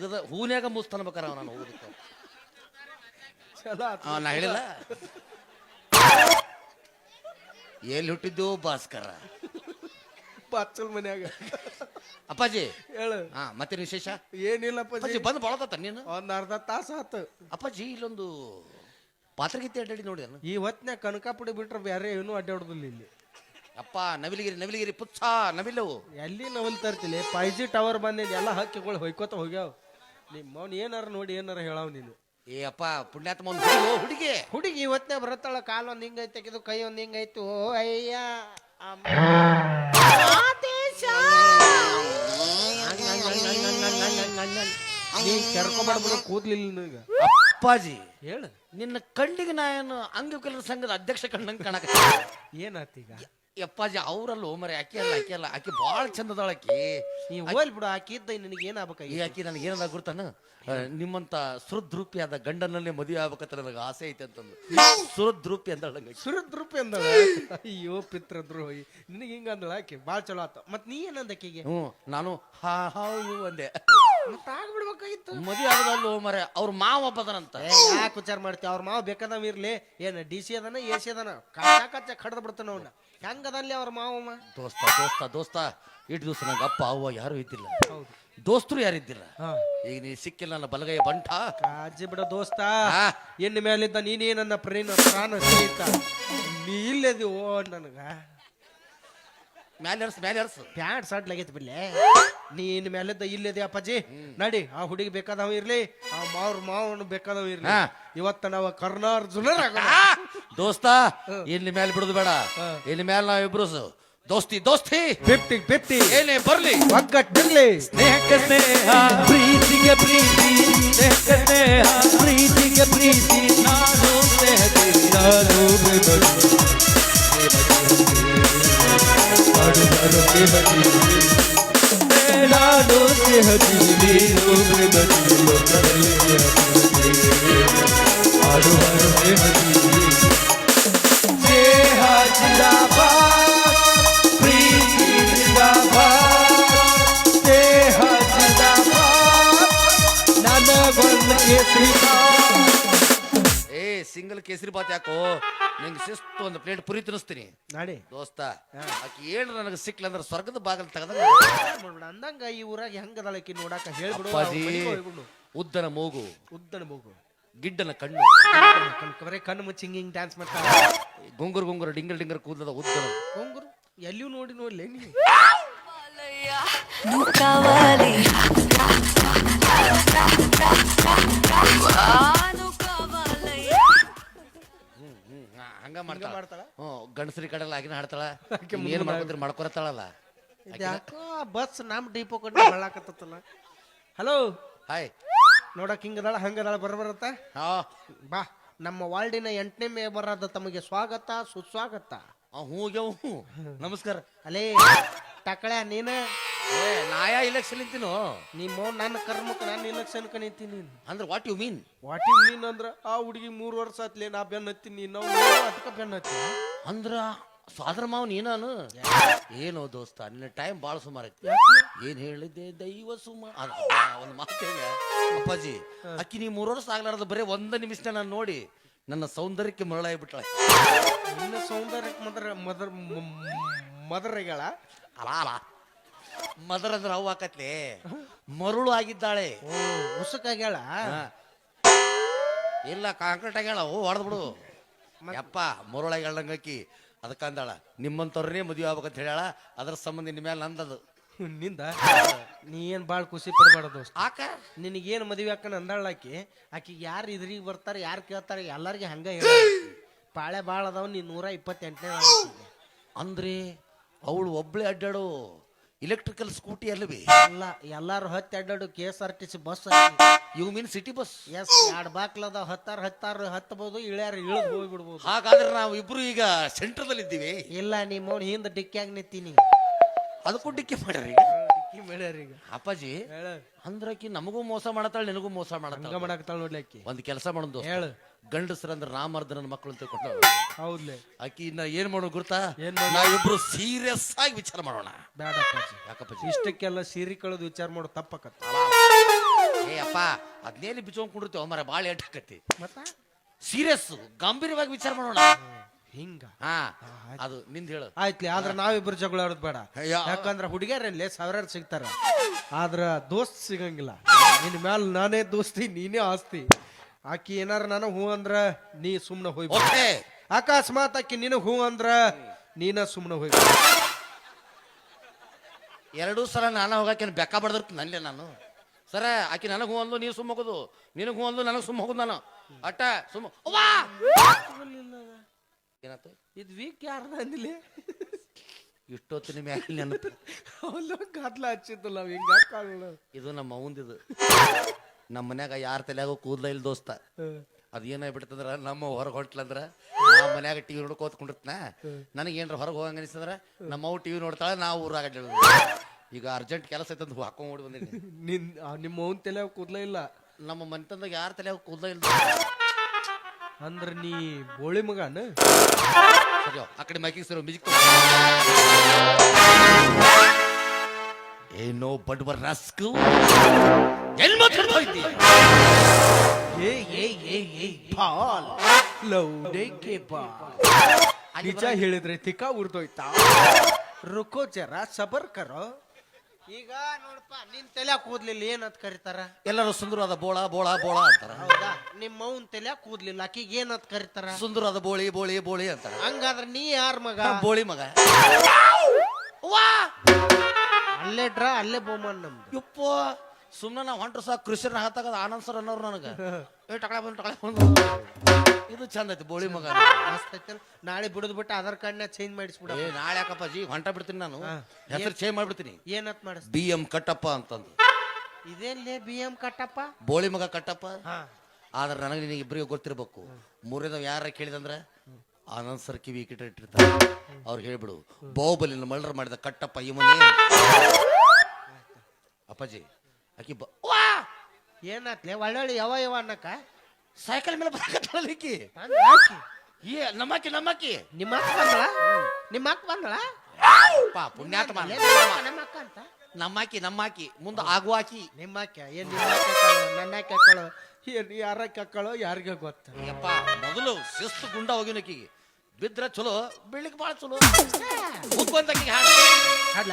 ಇದ- ಹೂನ್ಯಾಗ ಮುಸ್ತನ್ಬೇಕಾರ ನಾನು ಹೋಗುದಕ್ಕೆ ಆ, ನಾ ಹೇಳಿಲ್ಲ? ಎಲ್ಲಿ ಹುಟ್ಟಿದ್ದು ಭಾಸ್ಕರ? ಬಚ್ಚಲ್ ಮನ್ಯಾಗ. ಅಪ್ಪಾಜಿ? ಹೇಳು. ಹಾ ಮತ್ತೆ ವಿಶೇಷ? ಏನಿಲ್ಲಪ್ಪ ಬಂದ್ ಬಂದು ಬಳತ್ತ ನೀನು? ಒಂದ್ ಅರ್ಧ ತಾಸ ಆತು. ಅಪ್ಪಾಜಿ ಇಲ್ಲೊಂದು ಪಾತ್ರಗೀತೆ ಅಡ್ಡಾಡಿ ನೋಡಿ ಈ ಹೊತ್ನ್ಯಾಗ ಕನಕಾಪುಡಿ ಬಿಟ್ರೆ ಬೇರೆ ಏನೂ ಅಡ್ಡಾಡುದಿಲ್ಲ ಇಲ್ಲಿ. ಅಪ್ಪ ನವಿಲಗಿರಿ ನವಿಲಗಿರಿ ಪುಚ್ಚ ನವಿಲು. ಎಲ್ಲಿ ನವಲ್ ತರ್ತಿಲಿ ಫೈವ್ ಜಿ ಟವರ್ ಬಂದಿದ್ದು ಎಲ್ಲ ಹಕ್ಕಿಗಳು ಹೊಯ್ಕೋತ ಹೋಗ್ಯಾವ. ನಿಮ್ಮ ಅವ್ನು ಏನಾರ ನೋಡಿ ಏನಾರ ಹೇಳಾವ್ ನೀನು. ಏ ಅಪ್ಪ ಪುಣ್ಯಾತ್ಮ ಒಂದು ಹುಡುಗಿ ಹುಡುಗಿ. ಹುಡುಗಿ ಇವತ್ತೇ ಬರತ್ತಾಳ ಕಾಲ್ ಒಂದ್ ಹಿಂಗೈತೆ ತೆಗೆದು ಕೈ ಒಂದ್ ಹಿಂಗೈತು. ಓ ಅಯ್ಯ ಅಮ್ಮ. ನೀ ಕರ್ಕೊಂಬಾಡ್ಬಿಡು ಕೂದ್ಲಿಲ್ಲ ನಿನಗ. ಅಪ್ಪಾಜಿ. ಹೇಳು. ನಿನ್ನ ಕಣ್ಣಿಗೆ ನಾನು ಅಂಗವಿಕಲರ ಸಂಘದ ಅಧ್ಯಕ್ಷ ಕಣ್ಣಂಗೆ ಕಾಣಕ ಏನಾತೀಗ ಅಪ್ಪಾಜಿ ಅವರಲ್ಲ ಮರೆ ಆಕೆ ಅಲ್ಲ ಆಕೆ ಅಲ್ಲ ಆಕೆ ಭಾಳ ಚಂದದಾಳ ಆಕಿ. ನೀ ಹೋಲ್ ಬಿಡು ಆಕಿದ್ದ ನಿನಗೆ ಏನ್ ಈ ಆಕಿ ನನಗೆ ಏನದ ಗುರ್ತಾನ? ಆ, ನಿಮ್ಮಂತ ಸುರದ್ರೂಪಿಯಾದ ಗಂಡನಲ್ಲೇ ಮದುವೆ ಆಗ್ಬೇಕಂತ ನನಗೆ ಆಸೆ ಐತೆ ಅಂತಂದು. ಸುರದ್ರೂಪಿ ಅಂತ ಹೇಳಂಗ ಸುರದ್ರೂಪಿ ಅಂದಳ? ಅಯ್ಯೋ ಪಿತ್ರದ್ರೋಹಿ ನಿನಗೆ ಹಿಂಗ ಅಂದಳ ಆಕೆ? ಭಾಳ ಚಲೋ ಆತ. ಮತ್ ನೀ ಏನಂದ ಆಕಿಗೆ? ಹ್ಞೂ ನಾನು ಹಾ ಹಾವು ಅಂದೆ. ಆಗ್ಬಿಡ್ಬೇಕಾಗಿತ್ತು. ಮದುವೆ ಆಗದಲ್ಲೋ ಮರೆ ಅವ್ರ ಮಾವ ಒಬ್ಬದನಂತ ಯಾಕೆ ವಿಚಾರ ಮಾಡ್ತೀವಿ ಅವ್ರ ಮಾವ ಬೇಕಾದವ ಇರ್ಲಿ. ಏನ ಡಿ ಸಿ ಅದಾನ ಎ ಸಿ ಅದಾನ? ಕಚ್ಚ ಕಚ್ಚ ಕಡ್ದು ಬಿಡ್ತಾನ ಅವನ್ನ ಹೆಂಗದಲ್ಲಿ ಅವ್ರ ಮಾವಮ್ಮ ದೋಸ್ತ ದೋಸ್ತ ದೋಸ್ತ. ಇಟ್ಟು ದಿವಸ ನಂಗೆ ಅಪ್ಪ ಅವ್ವ ಯಾರು ಇದ್ದಿಲ್ಲ. ಹೌದು. ದೋಸ್ತರು ಯಾರು ಇದ್ದಿಲ್ಲ. ಈಗ ನೀ ಸಿಕ್ಕಿಲ್ಲ ನನ್ನ ಬಲಗೈ ಬಂಟ. ಕಾಜಿ ಬಿಡ ದೋಸ್ತ. ಆ, ಎನ್ನ ಮೇಲಿದ್ದ ನೀನೇ ನನ್ನ ಪ್ರೇಮ ಪ್ರಾಣ ಸ್ನೇಹಿತ ನೀ ಇಲ್ಲದಿ ಓ ನನಗ? ಮ್ಯಾಲೆ ಹರ್ಸ್ ಮ್ಯಾಲೆ ಹರ್ಸ್ ಪ್ಯಾಂಟ್ ಶರ್ಟ್ ಲಗೈತಿ ಬಿಡ್ಲೆ. ನೀನ್ ಮೇಲಿದ್ದ ಇಲ್ಲದೆ ಅಪ್ಪಾಜಿ. ನಡಿ ಆ ಹುಡುಗಿ ಬೇಕಾದವ ಇರ್ಲಿ ಆ ಮಾವ್ರ ಮಾವನು ಬೇಕಾದವ ಇರ್ಲಿ. ಹಾ. ಇವತ್ತ ನಾವು ಕರ್ನಾರ್ಜುನರ ಆ, ದೋಸ್ತ ಇಲ್ಲಿ ಮೇಲೆ ಬಿಡುದು ಬೇಡ. ಇಲ್ಲಿ ಮೇಲೆ ನಾವಿಬ್ರು ಸ- ದೋಸ್ತಿ ದೋಸ್ತಿ. ಫಿಫ್ಟಿ ಫಿಫ್ಟಿ ಏನೇ ಬರ್ಲಿ. ಒಗ್ಗಟ್ಟಿರ್ಲಿ. ಸ್ನೇಹಕ್ಕೆ ಸ್ನೇಹ. ಪ್ರೀತಿಗೆ ಪ್ರೀತಿ. ಸ್ನೇಹಕ್ಕೆ ಸ್ನೇಹ. ಪ್ರೀತಿಗೆ ಪ್ರೀತಿ. ನಾನು ಸ್ನೇಹಕ್ಕೆ ನಾನು ನಾನು ಸ್ನೇಹದಿ ನೀನು ಸ್ನೇಹ ಜಿಂದಾಬಾದ್ ಪ್ರೀತಿ ಜಿಂದಾಬಾದ್ ಸ್ನೇಹ ಜಿಂದಾಬಾದ್ ನನಗೊಂದು ಕೇಸರಿ ಏ ಸಿಂಗಲ್ ಕೇಸರಿ ಬಾತ್ ಯಾಕೋ? ನಿಂಗೆ ಶಿಸ್ತು ಒಂದು ಪ್ಲೇಟ್ ಪುರಿ ತಿನ್ನಿಸ್ತೀನಿ. ನಾಡಿ. ದೋಸ್ತ ಆಕಿ ಏನು ನನಗೆ ಸಿಕ್ಲ ಅಂದ್ರೆ ಸ್ವರ್ಗದ ಬಾಗಲ್ ತೆಗೆದ ಮಾಡ್ಬಿಡ ಅಂದಂಗ ಈ ಊರಾಗ ಹೆಂಗದಾಳ ಆಕಿ ನೋಡಾಕ ಹೇಳ್ಬಿಡು ಅಪ್ಪಾಜಿ ಅವ್ರ ಮನೆಗ್ ಹೋಗ್ಬಿಡು. ಉದ್ದನ ಮೂಗು ಉದ್ದನ ಮೂಗು. ಗಿಡ್ಡನ ಕಣ್ಣು. ಕಣ್- ಬರೇ ಕಣ್ಣು ಮುಚ್ಚಿ ಹಿಂಗ್ ಹಿಂಗ್ ಡ್ಯಾನ್ಸ್ ಮಾಡ್ತಾಳ. ಗುಂಗುರು ಗುಂಗುರು ಡಿಂಗಲ್ ಡಿಂಗರ್ ಕೂದಲದ ಉದ್ದನ. ಹೋಗ್ರು ಎಲ್ಲಿಯೂ ನೋಡಿ ನೋಡ್ಲಿ ನೀ ಹಂಗ ಮಾಡ್ತಾಳ. ಮಾಡ್ತಾಳ? ಹ್ಞೂ ಗಂಡಸರಿ ಕಡೆಲ್ಲ ಆಗಿನ ಹಾಡ್ತಾಳ. ಏನು ಮಾಡ್ಕೊತೀರಿ ಮಾಡ್ಕೊರತ್ತಾಳಲ್ಲ. ಯಾಕೋ ಆ ಬಸ್ ನಮ್ ಡಿಪೋ ಕಡೆ ಬಳ್ಳಾಕತ್ತಲ್ಲ ಹಲೋ ಹಾಯ್ ನೋಡಕ್ ಹಿಂಗದಾಳ ಹಂಗದಾಳ ಬರಬರತ್ತ ಹಾ. ಬಾ ನಮ್ಮ ವಾರ್ಡಿನ ಎಂಟನೇ ಮೇಬರಾದ ತಮಗೆ ಸ್ವಾಗತ ಸುಸ್ವಾಗತ. ಹೂ ಹೂ ನಮಸ್ಕಾರ. ಅಲೇ ಟಕಳ ನೀನ? ಏ ನಾಯಾ ಇಲೆಕ್ಷನ್ ನಿಂತೀನೋ ನಿಮ್ಮ ನನ್ನ ಕರ್ಮಕ್ಕೆ ನಾನು ಇಲೆಕ್ಷನ್ ನಿಂತೀನಿ ಅಂದ್ರೆ what you mean what you mean ಅಂದ್ರ ಆ ಹುಡುಗಿ ಮೂರು ವರ್ಷ ಆತ್ಲೆ ನಾ ಬೆನ್ನ ಹತ್ತೀನಿ ನಾವು ಅದಕ್ಕೆ ಬೆನ್ನ ಹತ್ತಿ? ಅಂದ್ರ ಸ್ವಾದ್ರ ಮಾವ್ ನೀನಾನು ಏನೋ ದೋಸ್ತ ನಿನ್ನ ಟೈಮ್ ಭಾಳ ಸುಮಾರು ಏನ್ ಹೇಳಿದ್ದೆ? ದೈವ ಸುಮ ಒಂದು ಮಾತು ಹೇಳ. ಅಪ್ಪಾಜಿ ಅಕ್ಕಿ ನೀ ಮೂರು ವರ್ಷ ಆಗ್ಲಾರ್ದ ಬರೀ ಒಂದ ನಿಮಿಷ ನಾನು ನೋಡಿ ನನ್ನ ಸೌಂದರ್ಯಕ್ಕೆ ಮರಳಾಗಿ ಬಿಟ್ಳ ನಿನ್ನ ಸೌಂದರ್ಯಕ್ಕೆ ಮದರ ಮದರ್ ಮದರ್ಗಳ ಅಲ ಅಲ. ಮದರ್ ಅಂದ್ರೆ ಅವ್ ಹಾಕತ್ಲೆ ಮರುಳು ಆಗಿದ್ದಾಳೆ. ಓ ಉಸುಕಾಗ್ಯಾಳ ಇಲ್ಲ ಕಾಂಕ್ರೀಟ್ ಆಗ್ಯಾಳ ಓ ಹೊಡೆದ್ ಬಿಡು. ಯಪ್ಪ ಮರುಳಾಗಿ ಹೇಳಂಗಕ್ಕಿ ಅದಕ್ಕೆ ಅಂದಾಳ ನಿಮ್ಮಂತವ್ರನ್ನೇ ಮದುವೆ ಆಗ್ಬೇಕಂತ ಹೇಳ್ಯಾಳ ಅದ್ರ ಸಂಬಂಧ ನಿಮ್ಮ ಮೇಲೆ ನಂದದು. ನಿಂದ? ನೀ ಏನ್ ಬಾಳ್ ಖುಷಿ ಪಡಬೇಡ ದೋಸ್ತ. ಆಕ ನಿನಗೇನ್ ಮದುವೆ ಅಕ್ಕನ ಅಂದಾಳ ಆಕಿ? ಯಾರು ಇದ್ರಿಗೆ ಬರ್ತಾರೆ ಯಾರು ಕೇಳ್ತಾರೆ ಎಲ್ಲರಿಗೆ ಹಂಗ ಹೇಳ ಪಾಳೆ ಭಾಳ ಅದಾವ ನೀ ನೂರ ಇಪ್ಪತ್ತೆಂಟನೇ ಅಂದ್ರೆ ಅವಳು ಒಬ್ಳೆ ಅಡ್ಡಾಡು. ಇಲೆಕ್ಟ್ರಿಕಲ್ ಸ್ಕೂಟಿ ಅಲ್ಲವೇ? ಅಲ್ಲ ಎಲ್ಲಾರು ಹತ್ತಿ ಅಡ್ಡಾಡು K S R T C bus you mean city bus S ಎರಡು ಬಾಕ್ಲದ ಹತ್ತಾರ ಹತ್ತಾರು ಹತ್ತಬಹುದು ಇಳ್ಯಾರ ಇಳಿದು ಹೋಗ್ಬಿಡ್ಬೋದು. ಹಾಗಾದ್ರೆ ನಾವು ಇಬ್ರು ಈಗ ಸೆಂಟ್ರದಲ್ಲಿ ಇದ್ದೀವಿ ಇಲ್ಲ ನಿಮ್ಮ ಹಿಂದೆ ಡಿಕ್ಕಿಯಾಗ ನಿಂತೀನಿ. ಅದಕ್ಕೂ ಡಿಕ್ಕಿ ಮಾಡ್ರಿ ಡಿಕ್ಕಿ ಮಾಡ್ಯಾರ ಈಗ. ಅಪ್ಪಾಜಿ ಹೇಳ. ಅಂದ್ರಕಿ ನಮಗೂ ಮೋಸ ಮಾಡತ್ತಾಳ ನಿನಗೂ ಮೋಸ ಮಾಡತ್ತಾಳ? ಹಂಗ ಮಾಡಾಕತ್ತಾಳ ನೋಡ್ಲಿ ಆಕಿ ಒಂದ್ ಕೆಲಸ ಮಾಡೋದು ಹೇಳು. ಗಂಡಸ್ರಂದ್ರ ರಾಮರ್ಧನ ಮಕ್ಕಳು ಅಂತ ತಿಳ್ಕೊಂಡು ಹೌದ್ಲೆ. ಆಕಿ ಇನ್ನ ಏನ್ ಮಾಡೋ ಗುರ್ತಾ ಏನ್ ಮಾಡೋಣ? ನಾವಿಬ್ರು ಸೀರಿಯಸ್ ಆಗಿ ವಿಚಾರ ಮಾಡೋಣ. ಬೇಡಪ್ಪ ಯಾಕಪ್ಪಾಜಿ? ಇಷ್ಟಕ್ಕೆಲ್ಲ ಸೀರೆ ಕಳೆದು ವಿಚಾರ ಮಾಡೋ ತಪ್ಪಕತ್ತ. ಏ ಅದ್ನೇಲಿ ಬಿಚ್ಕೊಂಡ್ ಕುಂಡಿರ್ತೀವಿ ಮರ ಭಾಳ ಏಟ್ ಹಾಕತಿ ಮತ್ತ? ಸೀರಿಯಸ್ ಗಂಭೀರವಾಗಿ ವಿಚಾರ ಮಾಡೋಣ. ಹಿಂಗ. ಹಾ ಅದು ನಿಂದ ಹೇಳು. ಆಯ್ತ್ಲಿ ಆದ್ರೆ ನಾವಿಬ್ರು ಜಗಳ ಆಡೋದ್ ಬೇಡ. ಯಾಕಂದ್ರೆ ಯಾಕಂದ್ರ ಹುಡುಗಿಯರಲ್ಲಿ ಸಾವಿರಾರು ಸಿಗ್ತಾರ. ಆದ್ರ ದೋಸ್ತ್ ಸಿಗಂಗಿಲ್ಲ. ನಿನ್ ಮ್ಯಾಲ ನಾನೇ ದೋಸ್ತಿ ನೀನೇ ಆಸ್ತಿ. ಆಕಿ ಏನಾರ ನಾನು ಹೂ ಅಂದ್ರ ನೀ ಸುಮ್ನ ಹೋಯ್ ಓಕೆ. ಅಕಸ್ಮಾತ್ ಆಕಿ ನಿನ ಹೂ ಅಂದ್ರ ನೀನ ಸುಮ್ನ ಹೋಯ್ ಎರಡೂ ಸಲ ನಾನು ಹೋಗಕ್ಕೆ ಬೆಕ್ಕ ಬಡ್ದಿರ್ತೀನಿ ನಲ್ಲೇ ನಾನು. ಸರ ಆಕಿ ನನಗೆ ಹೂ ಅಂದ್ಲು ನೀನು ಸುಮ್ಮ ಹೋಗೋದು. ನಿನಗೆ ಹೂ ಅಂದ್ಲು ನನಗೆ ಸುಮ್ಮ ಹೋಗೋದು ನಾನು. ಅಟ್ಟ ಸುಮ್ ಅವ್ವಾ! ಏನಾಯ್ತು? ಇದ್ ವೀಕ್ ಯಾರ್ದ ಅಂದಿಲಿ ಇಷ್ಟೊತ್ತಿನ ಮ್ಯಾಲೆ ನೆನಪು. ಗದ್ಲ ಹಚ್ಚಿದ್ದಲ್ಲ ಹಿಂಗ ಇದು ನಮ್ಮ ಅವಂದಿದು ನಮ್ಮ ಮನ್ಯಾಗ ಯಾರ ತಲೆಯಾಗ ಕೂದ್ಲ ಇಲ್ಲ ದೋಸ್ತ. ಅದು ಏನಾಗ್ಬಿಡ್ತಂದ್ರ ನಮ್ಮ ಹೊರಗೆ ಹೊಂಟ್ಲಂದ್ರ ನಾ ಮನ್ಯಾಗ ಟಿವಿ ನೋಡ್ಕೋತ ಕುಂಡಿರ್ತನ ನನಗೆ ಏನ್ರ ಹೊರಗೆ ಹೋಗಂಗ ಅನಿಸ್ತಂದ್ರ ನಮ್ಮ ಅವು ಟಿವಿ ನೋಡ್ತಾಳೆ ನಾವು ಊರಾಗ. ಈಗ ಅರ್ಜೆಂಟ್ ಕೆಲಸ ಐತಂದ್ ಹಾಕೊಂಡ್ ಓಡಿ ಬಂದೀನಿ. ನಿನ್ ಆ, ನಿಮ್ಮ ಅವನ್ ತಲೆ ಕೂದ್ಲ ಇಲ್ಲ. ನಮ್ಮ ಮನೆತಂದಾಗ ಯಾರ ತಲೆಯಾಗ ಕೂದ್ಲ ಇಲ್ಲ ಅಂದ್ರ ನೀ ಬೋಳಿ ಮಗನ? ಸರಿ ಆ ಕಡೆ ಮೈಕಿಗೆ ಸರ್ ಮ್ಯೂಸಿಕ್ ಏನೋ ಬಡವರ ರಸ್ಕು. ಎಲ್ಲಿ ಇದ್ದಿ ಏ ಏ ಏ ಏ ಪಾಲ್ ಲವ್ ಡೇ ಕೆ ನಿಜ ಹೇಳಿದ್ರೆ ತಿಕ್ಕ ಉರ್ದೋಯ್ತಾ? ರುಕೋ ಜರ ಸಬರ್ ಕರೋ. ಈಗ ನೋಡಪ್ಪ ನಿನ್ ತಲೆ ಕೂದ್ಲಿಲ್ಲ ಏನಂತ ಕರೀತಾರ? ಎಲ್ಲರೂ ಸುಂದರವಾದ ಬೋಳ ಬೋಳ ಬೋಳ ಅಂತಾರ. ಹೌದಾ? ನಿಮ್ಮ ಅವ್ನ್ ತಲೆ ಕೂದ್ಲಿಲ್ಲ ಆಕಿಗೆ ಏನಂತ ಕರೀತಾರ? ಸುಂದರವಾದ ಬೋಳಿ ಬೋಳಿ ಬೋಳಿ ಅಂತಾರ. ಹಂಗಾದ್ರೆ ನೀ ಯಾರ ಮಗ? ಬೋಳಿ ಮಗ. ಅಲ್ಲೇ ಡ್ರಾ ಅಲ್ಲೇ ಬೋಮನ್ ನಮ್ದು. ಯಪ್ಪೋ! ಸುಮ್ಮನೆ ನಾವು ಹೊಂಟ್ರು ಸಹ ಕೃಷಿನ ಹಾತಾಗದ ಆನಂದ್ ಸರ್ ಅನ್ನೋರು ನನಗೆ. ಏ ಟಕಳೆ ಬಂದು ಟಕಳೆ ಬಂದು. ಇದು ಚಂದ ಐತಿ ಬೋಳಿ ಮಗ. ಮಸ್ತ್. ನಾಳೆ ಬಿಡದ್ ಬಿಟ್ಟು ಆಧಾರ್ ಕಾರ್ಡ್ನ ಚೇಂಜ್ ಮಾಡಿಸ್ಬಿಡ. ಏ ನಾಳೆ ಯಾಕಪ್ಪ ಜಿ ಹೊಂಟ ಬಿಡ್ತೀನಿ ನಾನು. ಹೆಸರು ಚೇಂಜ್ ಮಾಡ್ಬಿಡ್ತೀನಿ. ಏನತ್ ಮಾಡಿಸ್ ಬಿ ಎಂ ಕಟ್ಟಪ್ಪ ಅಂತಂದು. ಇದೇನ್ಲೇ ಬಿ ಎಂ ಕಟ್ಟಪ್ಪ? ಬೋಳಿ ಮಗ ಕಟ್ಟಪ್ಪ? ಆದ್ರೆ ನನಗೆ ನಿನಗೆ ಇಬ್ಬರಿಗೆ ಗೊತ್ತಿರ್ಬೇಕು. ಮೂರನೇದವ್ ಯಾರ ಕೇಳಿದಂದ್ರೆ? ಆನಂದ್ ಸರ್ ಕಿವಿ ಕಿಟ ಇಟ್ಟಿರ್ತಾರೆ ಅವ್ರು ಹೇಳ್ಬಿಡು ಬಾಹುಬಲಿನ ಮಲ್ಡರ್ ಮಾಡಿದ ಕಟ್ಟಪ್ಪ ಇವನೇ ಅಪ್ಪಾಜಿ ಆಕಿ ಬ ವಾ! ಏನಾತ್ಲೆ ಒಳ್ಳೊಳ್ಳೆ ಯಾವ ಯಾವ ಅನ್ನಕ. ಸೈಕಲ್ ಮೇಲೆ ಬರಕತ್ತಾಳಲ್ಲ ಈಕಿ. ಹಾಕಿ. ಏ ನಮ್ಮಕ್ಕಿ ನಮ್ಮಕ್ಕಿ. ನಿಮ್ಮ ಅಕ್ಕ ಬಂದಳ? ನಿಮ್ಮ ಅಕ್ಕ ಬಂದಳ? ಪಾ ಪುಣ್ಯಾತ್ಮ ಲೇ, ನಮ್ಮ ಅಕ್ಕ, ಅಂತ? ನಮ್ಮಾಕಿ ನಮ್ಮಾಕಿ ಮುಂದೆ ಆಗುವಾಕಿ. ನಿಮ್ಮ ಅಕ್ಕ ಏನ್ ನಿಮ್ಮ ಅಕ್ಕ ನನ್ನ ಕಕ್ಕಳು ಏನ್ ಯಾರ ಕಕ್ಕಳು ಯಾರಿಗ ಗೊತ್ತ? ಯಪ್ಪ ಮೊದಲು ಶಿಸ್ತು ಗುಂಡ ಹೋಗಿನಕಿಗೆ ಬಿದ್ರ ಚಲೋ ಬೆಳಿಗ್ಗೆ ಭಾಳ ಚಲೋ. ಹಾಡು